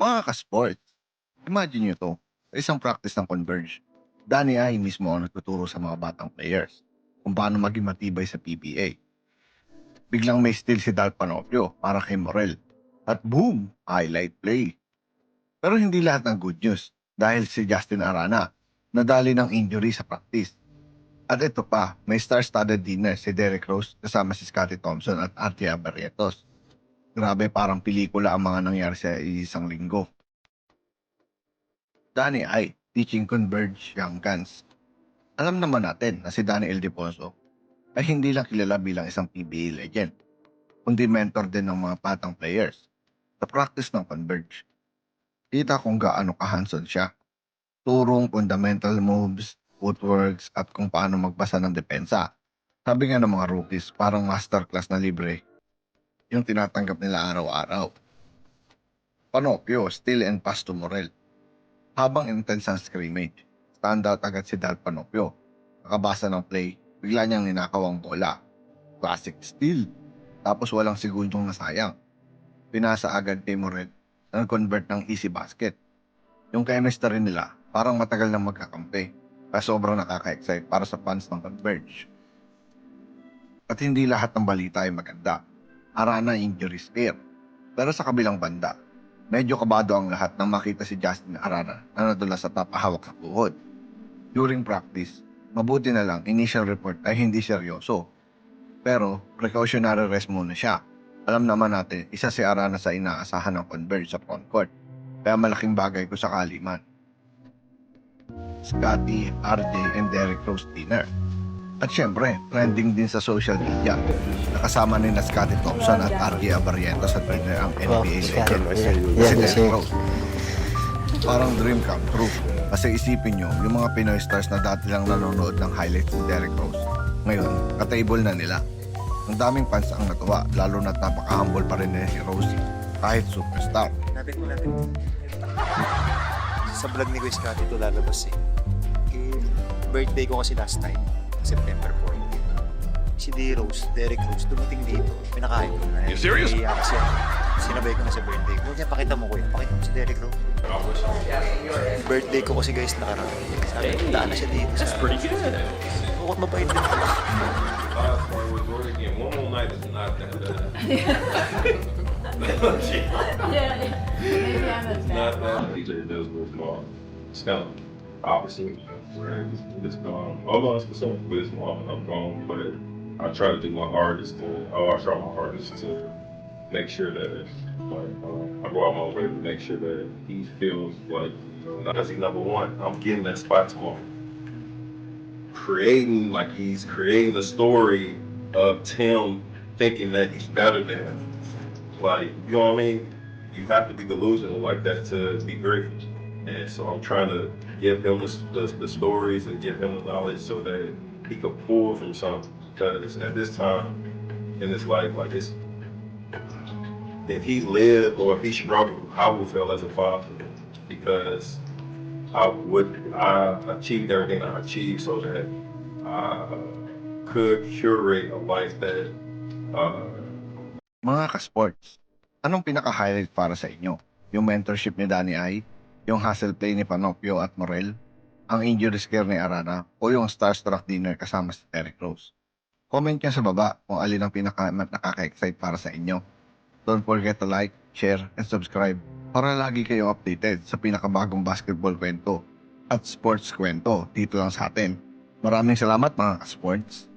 Mga ka-sports, imagine nyo to, sa isang practice ng Converge, Danny ay mismo ang nagtuturo sa mga batang players kung paano maging matibay sa PBA. Biglang may steal si Dal Panopio para kay Morel. At boom, highlight play. Pero hindi lahat ng good news dahil si Justin Arana nadali ng injury sa practice. At ito pa, may star-studded dinner si Derek Rose kasama si Scottie Thompson at Artia Barrientos. Grabe parang pelikula ang mga nangyari sa isang linggo. Danny ay teaching Converge Young Guns. Alam naman natin na si Danny El Deposo ay hindi lang kilala bilang isang PBA legend, kundi mentor din ng mga patang players sa practice ng Converge. Kita kung gaano ka-hands-on siya. Turong fundamental moves, footworks, at kung paano magbasa ng depensa. Sabi nga ng mga rookies, parang masterclass na libre yung tinatanggap nila araw-araw. Panopio, steal and pass to Morel. Habang intense ang scrimmage, standout agad si Dal Panopio. Nakabasa ng play, bigla niyang ninakaw ang bola. Classic steal. Tapos walang segundong nasayang. Pinasa agad kay Morel na convert ng easy basket. Yung chemistry nila, parang matagal nang magkakampi. Kaya sobrang nakaka-excite para sa fans ng Converge. At hindi lahat ng balita ay maganda. Arana injury scare. Pero sa kabilang banda, medyo kabado ang lahat nang makita si Justin Arana na nadula sa tapahawak sa tuhod. During practice, mabuti na lang initial report ay hindi seryoso. Pero precautionary rest muna siya. Alam naman natin, isa si Arana sa inaasahan ng Converge sa frontcourt. Kaya malaking bagay ko sakali man. Scotty, RJ, and Derek Rose dinner. At syempre, trending din sa social media. Nakasama ni na Scotty Thompson at RJ Abarientos at dinner ang NBA legend. Yeah, Si kasi Derrick Rose. Parang dream come true. Kasi isipin nyo, yung mga Pinoy stars na dati lang nanonood ng highlights ni Derek Rose, ngayon, katable na nila. Ang daming fans ang natuwa, lalo na't napaka-humble pa rin ni Rose kahit superstar. Natin natin. Sa vlog ni Kuya Scotty ito lalabas eh. eh. Birthday ko kasi last time, September 4. Si D. Rose, Derek Rose, dumating dito. Pinakain ko na. You serious? Kaya kasi sinabay ko na sa birthday ko. Kaya pakita mo kuya, pakita mo si Derek Rose. Birthday ko kasi guys nakaraan. Sabi, daan na siya dito. That's Pretty good. Bukot mabait din. One more night is not that bad. Yeah, yeah. Maybe I'm a not fan. that DJ does with mom. It's of opposite. It's gone. Almost for some with his mom, I'm gone, but I try to do my hardest to. Oh, I try my hardest to make sure that like uh, I go out my way to make sure that he feels like because he's number one. I'm getting that spot to him. Creating like he's creating the story of Tim thinking that he's better than. Like, you know what I mean? You have to be delusional like that to be great. And so I'm trying to give him the, the, stories and give him the knowledge so that he could pull from something. Because at this time in his life, like it's, if he lived or if he struggled, I would feel as a father because I would, I achieved everything I achieved so that I could curate a life that uh, Mga ka-sports, anong pinaka-highlight para sa inyo? Yung mentorship ni Danny Ay? Yung hustle play ni Panopio at Morel? Ang injury scare ni Arana? O yung starstruck dinner kasama si Derek Rose? Comment nyo sa baba kung alin ang pinaka nakaka-excite para sa inyo. Don't forget to like, share, and subscribe para lagi kayong updated sa pinakabagong basketball kwento at sports kwento dito lang sa atin. Maraming salamat mga ka-sports.